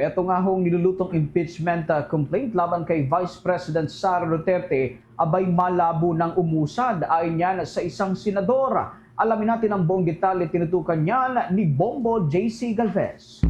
eto nga hong nilulutong impeachment uh, complaint laban kay Vice President Sara Duterte abay malabo ng umusad ayon yan sa isang senador. Alamin natin ang buong detalye tinutukan niyan ni Bombo JC Galvez.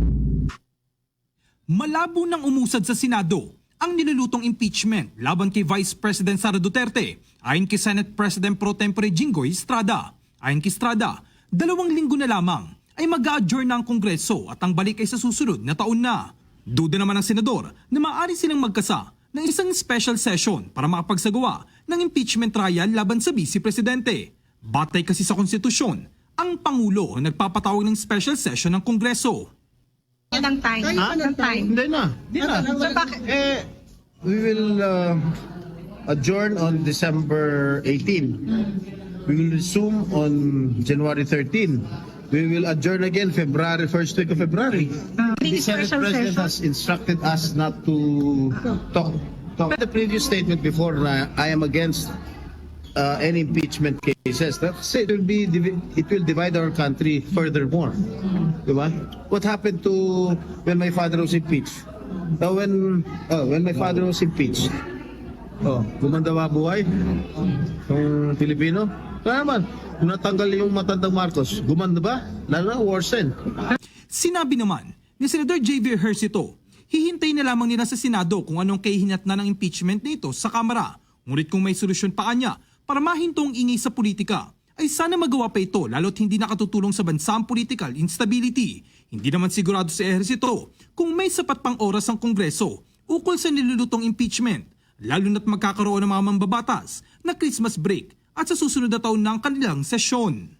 Malabo nang umusad sa Senado ang nilulutong impeachment laban kay Vice President Sara Duterte ayon kay Senate President Pro Tempore Jinggoy Estrada. Ayon kay Estrada, dalawang linggo na lamang ay mag-adjourn ang Kongreso at ang balik ay sa susunod na taon na. Duda naman ng senador na maaari silang magkasa ng isang special session para makapagsagawa ng impeachment trial laban sa Vice Presidente. Batay kasi sa konstitusyon, ang Pangulo ang nagpapatawag ng special session ng Kongreso. Yan ang time. Ha? Ang time. Hindi na. Hindi na. So bakit? Eh, we will uh, adjourn on December 18. We will resume on January 13. We will adjourn again February, first week of February. The Senate President session. has instructed us not to talk. talk. The previous statement before na I am against uh, any impeachment cases. That's it. Will be it will divide our country furthermore. Diba? What happened to when my father was impeached? Uh, when oh, when my father was impeached. Oh, gumanda ba buhay? Yung Pilipino? Kaya naman, natanggal yung matandang Marcos, gumanda ba? Lalo na worsen. Sinabi naman ni Senator J.V. Ejercito, hihintay na lamang nila sa Senado kung anong kahihinat na ng impeachment nito sa Kamara. Ngunit kung may solusyon pa kanya para mahintong ingay sa politika, ay sana magawa pa ito lalo't hindi nakatutulong sa bansa ang political instability. Hindi naman sigurado sa Ejercito kung may sapat pang oras ang Kongreso ukol sa nilulutong impeachment, lalo na't magkakaroon ng mga mambabatas na Christmas break at sa susunod na taon ng kanilang sesyon.